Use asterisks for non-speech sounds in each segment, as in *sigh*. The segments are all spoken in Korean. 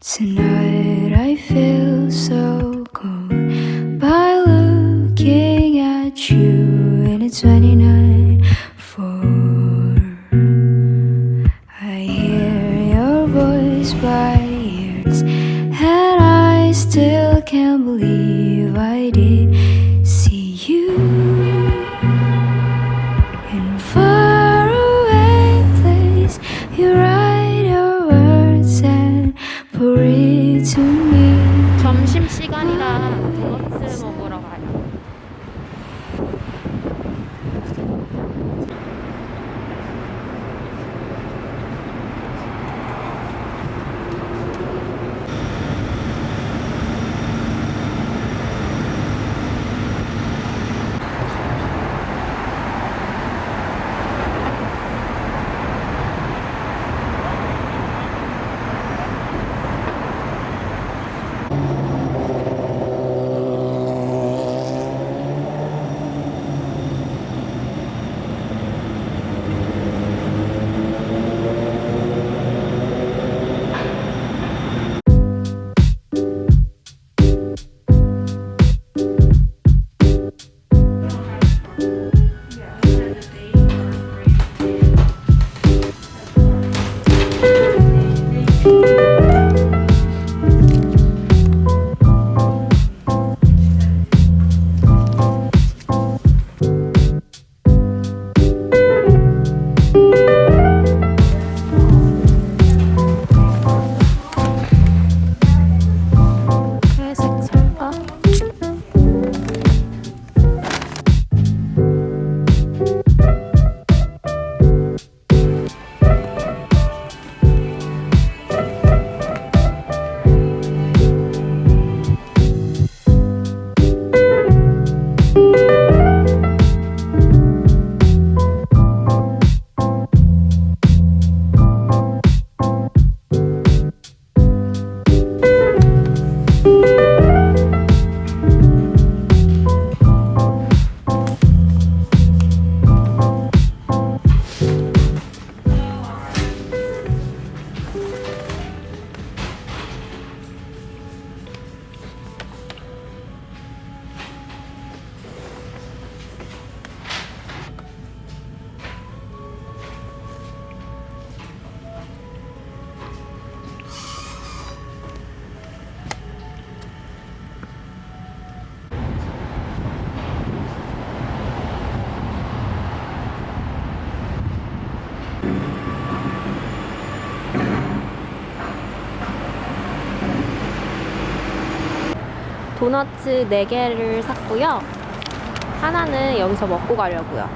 Tonight I feel so 도너츠 4개를 샀고요. 하나는 여기서 먹고 가려고요.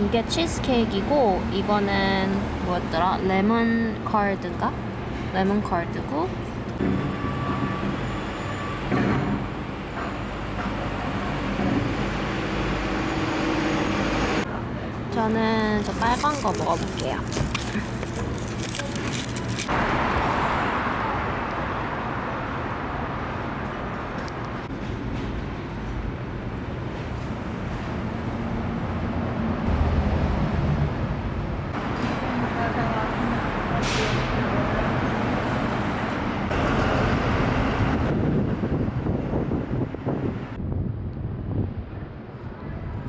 이게 치즈케이크이고 이거는 뭐였더라? 레몬 카드인가? 레몬 카드고 저는 저 빨간 거 먹어볼게요.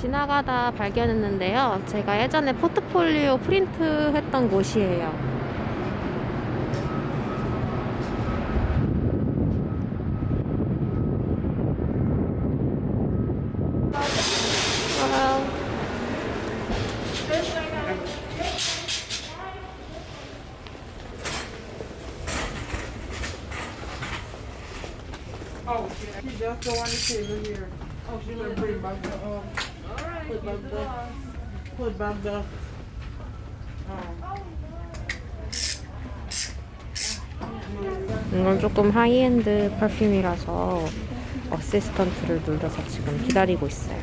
지나가다 발견했는데요. 제가 예전에 포트폴리오 프린트 했던 곳이에요. The, um, 이건 조금 하이엔드 퍼퓸이라서 어시스턴트를 눌러서 지금 기다리고 있어요.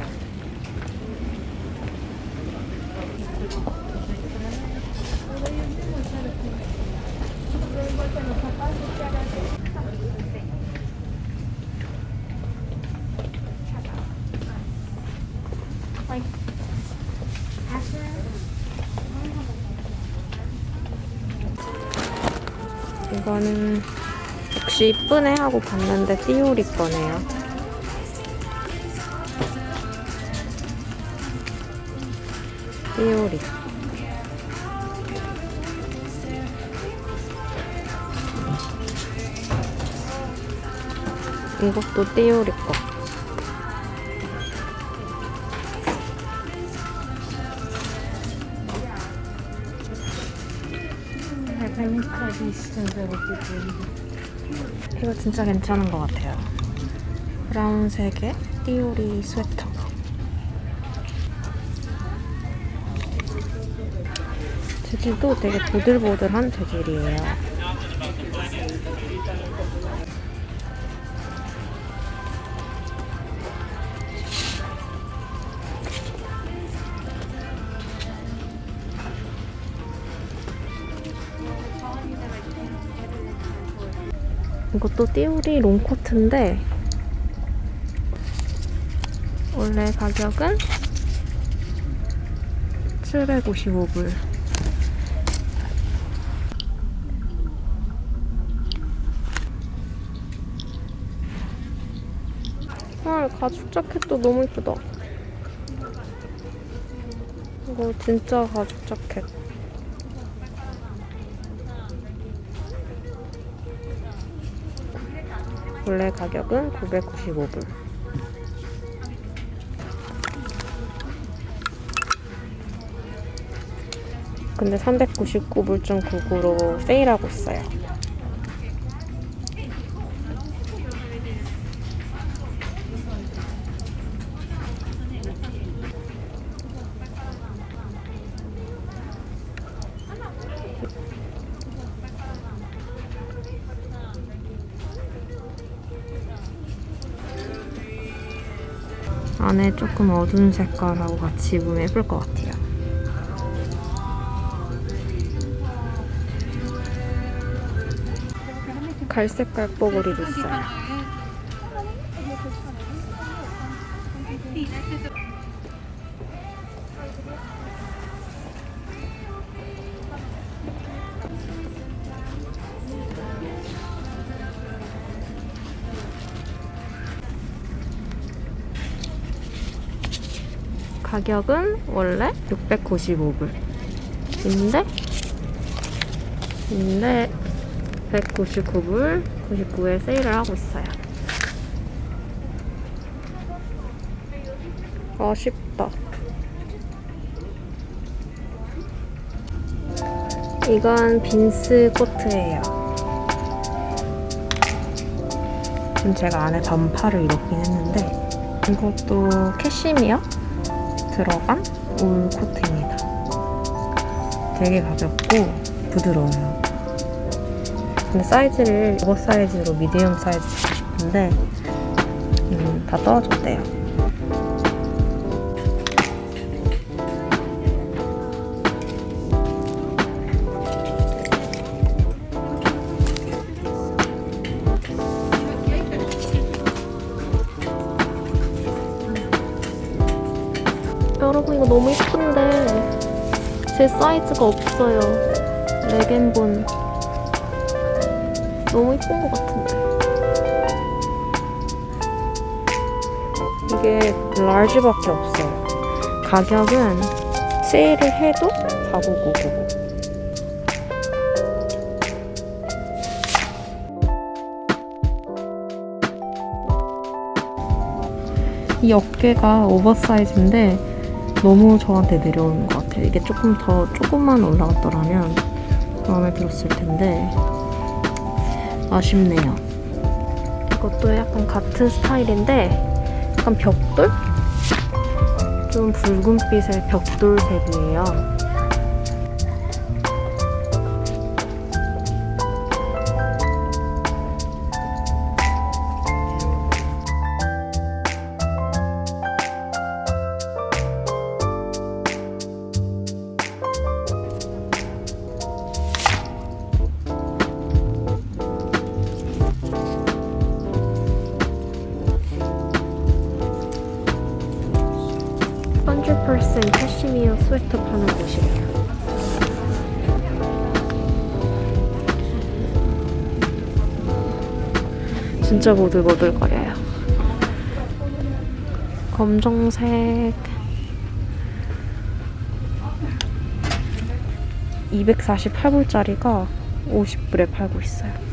이거는 역시 이쁘네 하고 봤는데 띠오리 거네요. 띠오리. 이것도 띠오리 거. 이거 진짜 괜찮은 것 같아요. 브라운색의 띠오리 스웨터. 재질도 되게 보들보들한 재질이에요. 이것도 띠오리 롱코트인데 원래 가격은 755불. 헐 가죽 자켓도 너무 이쁘다. 이거 진짜 가죽 자켓 원래 가격은 995불. 근데 399불.99로 세일하고 있어요. 안에 조금 어두운 색깔하고 같이 입으면 예쁠 것 같아요. 갈색깔 뽀글이도 있어요. 가격은 원래 695불. 인데, 인데, 199불, 99에 세일을 하고 있어요. 아쉽다. 이건 빈스 코트예요. 지금 제가 안에 반팔을 입었긴 했는데, 이것도 캐시미어? 들어간 울 코트입니다. 되게 가볍고 부드러워요. 근데 사이즈를 오버 사이즈로 미디엄 사이즈 주고 싶은데 음, 다 떨어졌대요. 여러분 이거 너무 예쁜데 제 사이즈가 없어요. 레겐본 너무 예쁜 것 같은데 이게 라지밖에 없어요. 가격은 세일을 해도 49999. 이 어깨가 오버사이즈인데 너무 저한테 내려오는 것 같아요. 이게 조금 더 조금만 올라갔더라면 마음에 들었을 텐데 아쉽네요. 이것도 약간 같은 스타일인데 약간 벽돌? 좀 붉은빛의 벽돌 색이에요. 진짜 보들보들거려요. 검정색 248불짜리가 50불에 팔고 있어요.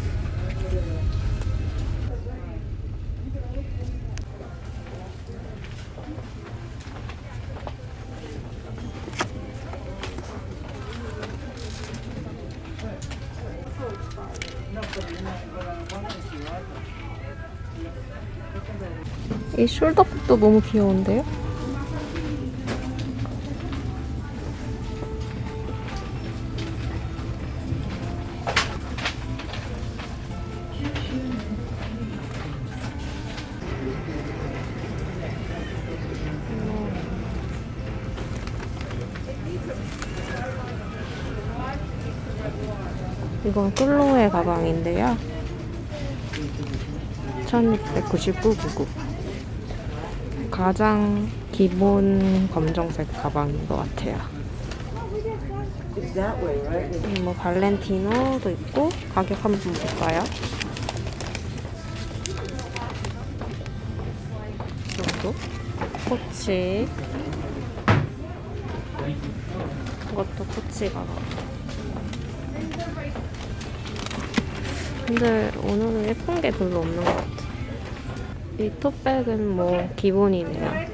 이 숄더백도 너무 귀여운데요? 이건 클로의 가방인데요. 1699.99 가장 기본 검정색 가방인 것 같아요. 음, 뭐 발렌티노도 있고 가격 한번 볼까요? 이 정도? 코치 이것도 코치 가방 근데 오늘은 예쁜 게 별로 없는 것 같아 이 톱백은 뭐 기본이네요.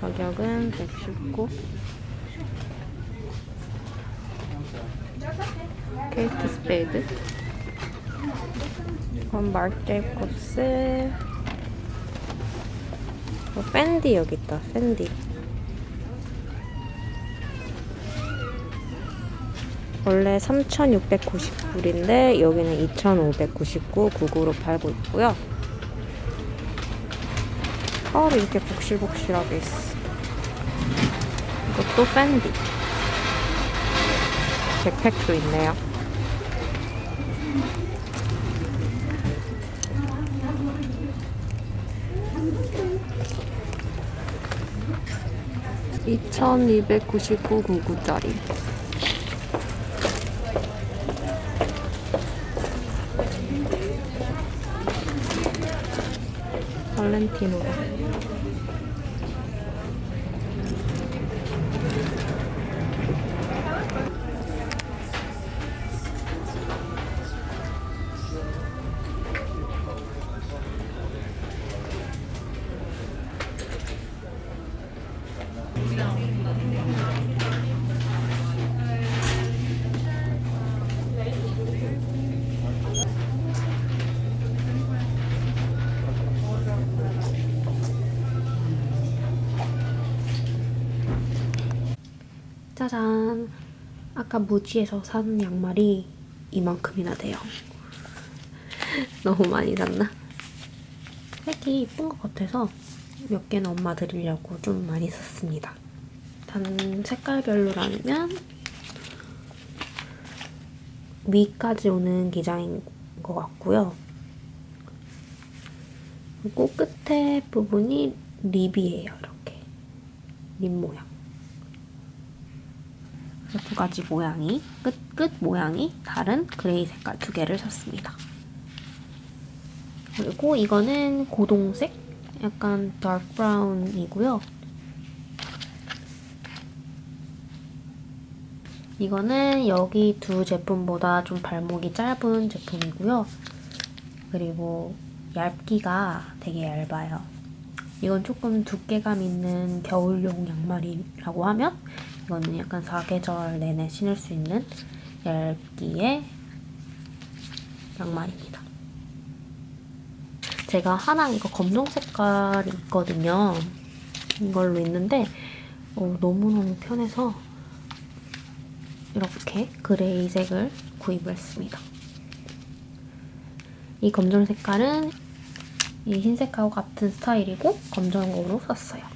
가격은 119. 케이트 스페이드. 이건 마르제이콥스. 어, 팬디 여기 있다. 팬디. 원래 3,690불인데 여기는 2,599 99로 팔고 있고요. 컬이 이렇게 복실복실하게 있어. 이것도 팬디. 백팩도 있네요. (2299) 구구짜리 발렌티노 짜잔. 아까 무지에서 산 양말이 이만큼이나 돼요. *laughs* 너무 많이 샀나? 색이 이쁜 것 같아서 몇 개는 엄마 드리려고 좀 많이 샀습니다. 단 색깔별로라면 위까지 오는 기장인 것 같고요. 그리고 끝에 부분이 립이에요, 이렇게. 립 모양. 두 가지 모양이 끝, 끝 모양이 다른 그레이 색깔 두 개를 샀습니다. 그리고 이거는 고동색 약간 다크 브라운이고요. 이거는 여기 두 제품보다 좀 발목이 짧은 제품이고요. 그리고 얇기가 되게 얇아요. 이건 조금 두께감 있는 겨울용 양말이라고 하면 이거는 약간 사계절 내내 신을 수 있는 얇기의 양말입니다. 제가 하나 이거 검정 색깔이 있거든요. 이걸로 있는데 어, 너무너무 편해서 이렇게 그레이색을 구입을 했습니다. 이 검정 색깔은 이 흰색하고 같은 스타일이고 검정으로 샀어요.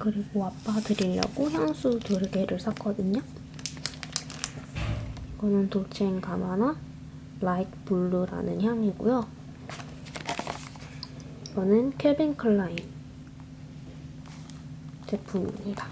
그리고 아빠 드리려고 향수 두 개를 샀거든요. 이거는 돌체앤가바나 라이트 블루라는 향이고요. 이거는 켈빈 클라인 제품입니다.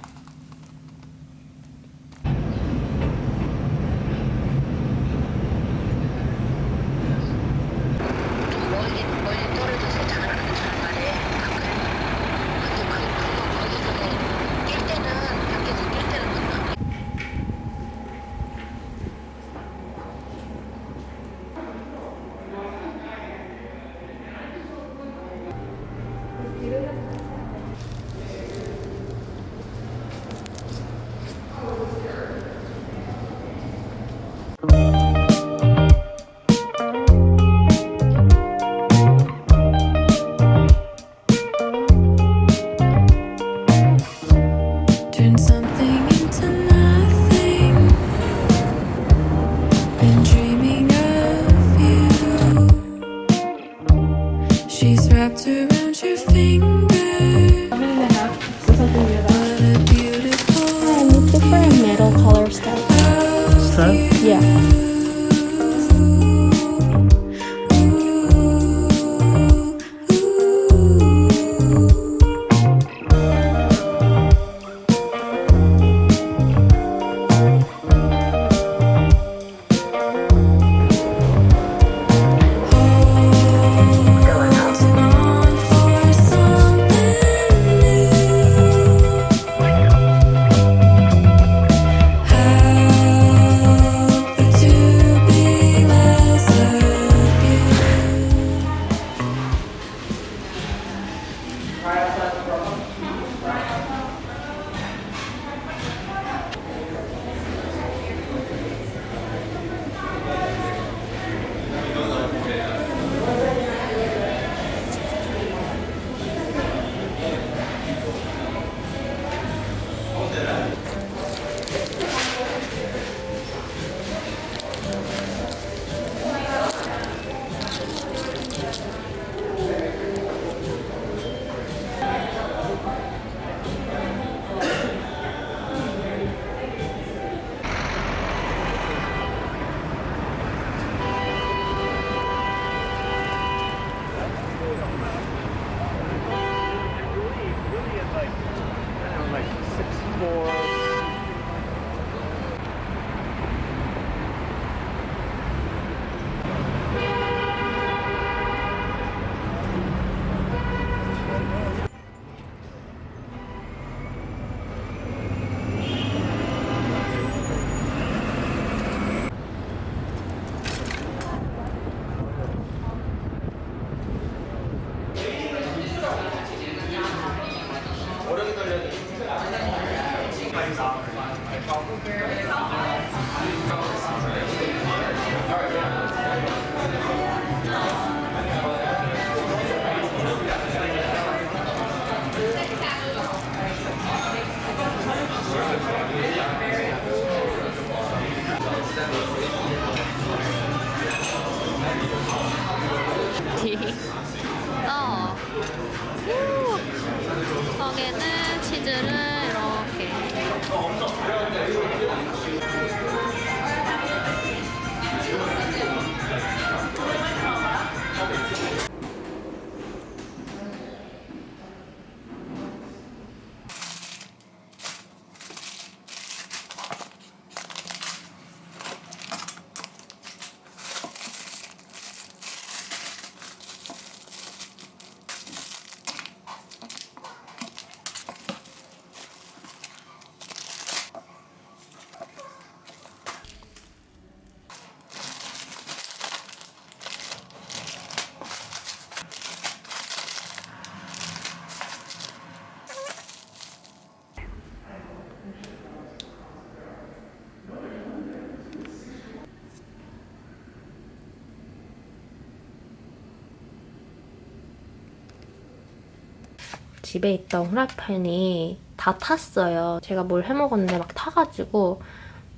집에 있던 후라이팬이 다 탔어요. 제가 뭘 해먹었는데 막 타가지고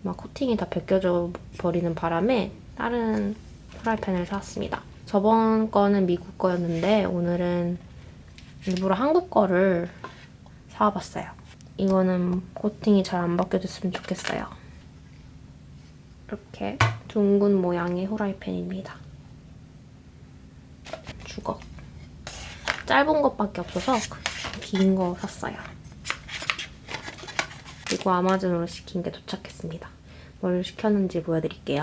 막 코팅이 다 벗겨져 버리는 바람에 다른 후라이팬을 샀습니다. 저번 거는 미국 거였는데 오늘은 일부러 한국 거를 사와봤어요. 이거는 코팅이 잘 안 벗겨졌으면 좋겠어요. 이렇게 둥근 모양의 후라이팬입니다. 주걱. 짧은 것밖에 없어서 긴 거 샀어요. 그리고 아마존으로 시킨 게 도착했습니다. 뭘 시켰는지 보여드릴게요.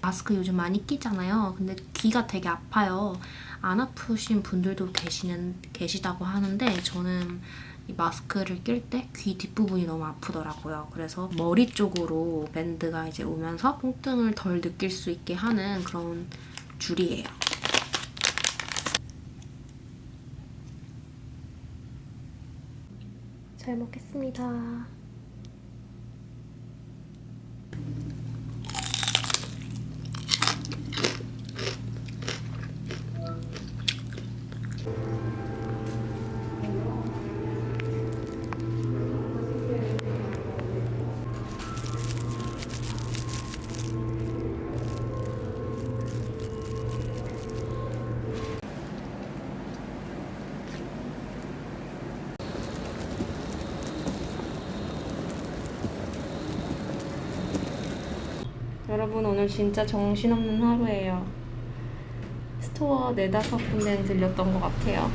마스크 요즘 많이 끼잖아요. 근데 귀가 되게 아파요. 안 아프신 분들도 계시는, 계시다고 하는데 저는 이 마스크를 낄 때 귀 뒷부분이 너무 아프더라고요. 그래서 머리 쪽으로 밴드가 이제 오면서 통증을 덜 느낄 수 있게 하는 그런 줄이에요. 잘 먹겠습니다. 여러분 오늘 진짜 정신없는 하루예요. 스토어 네다섯 군데는 들렸던 것 같아요.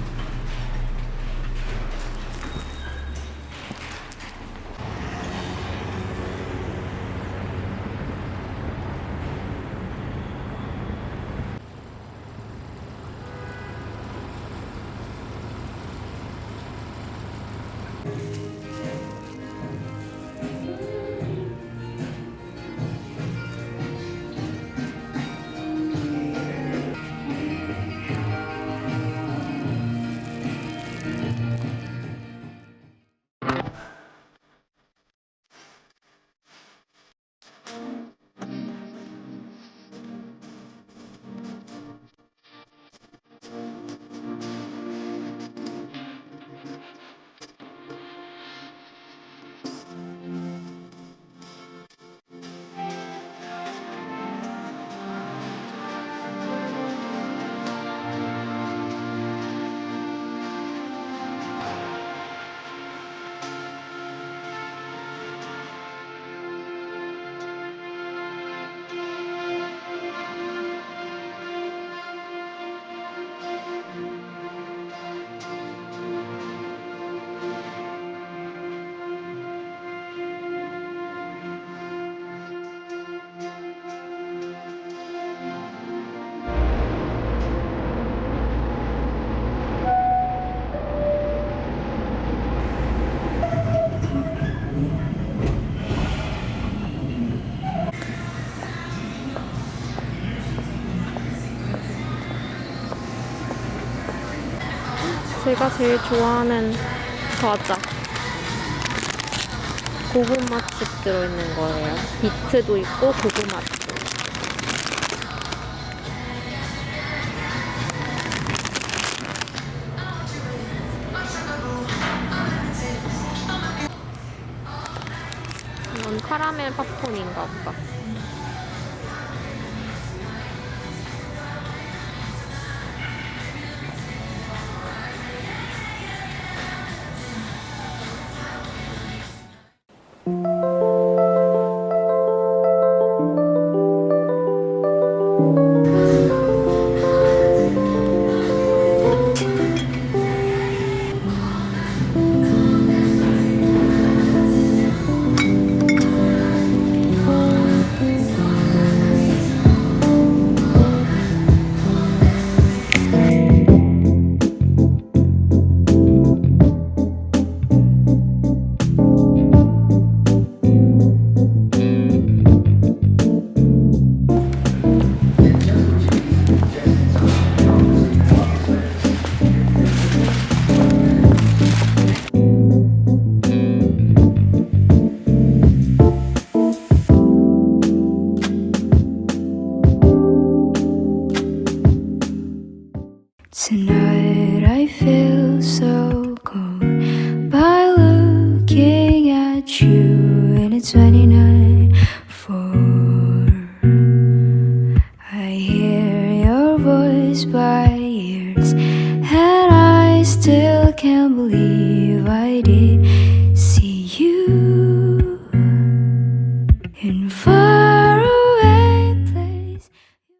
제가 제일 좋아하는 과자. 고구마칩 들어있는 거예요. 비트도 있고 고구마칩. 이건 카라멜 팝콘인가 보다.